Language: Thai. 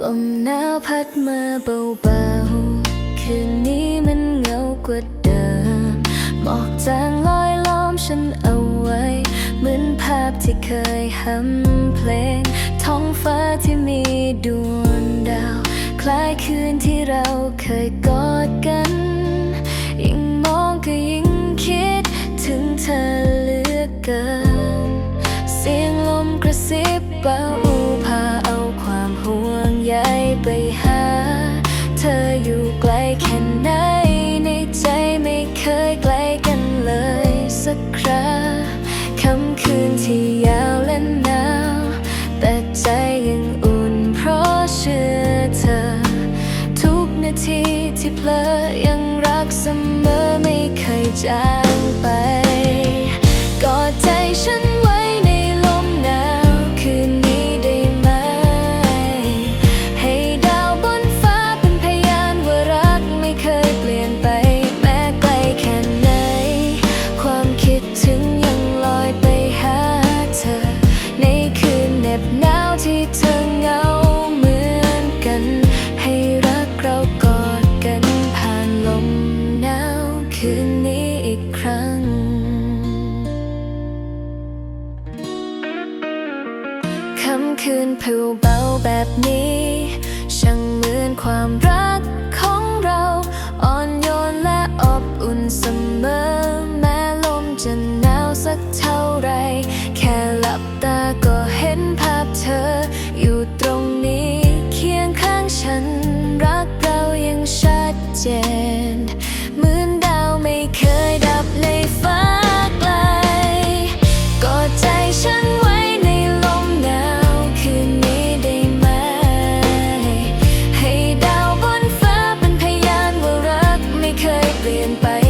ลมหนาวพัดมาเบาๆ คืนนี้มันเหงากว่าเดิม หมอกจางลอยล้อมฉันเอาไว้ เหมือนภาพที่เคยหำเพลง ท้องฟ้าที่มีดวงดาว คล้ายคืนที่เราเคยกอดกัน ยิ่งมองก็ยิ่งคิด ถึงเธอเหลือเกิน เสียงลมกระซิบเบา แค่ไหนในใจไม่เคยไกลกันเลยสักคราค่ำคืนที่ยาวและหนาว แต่ใจยังอุ่นเพราะเชื่อเธอ ทุกนาทีที่เพลอยังรักเสมอไม่เคยจางไปกอดใจฉัน ค่ำคืนผิวเบาแบบนี้ ช่างเหมือนความรักของเรา อ่อนโยนและอบอุ่นเสมอ being by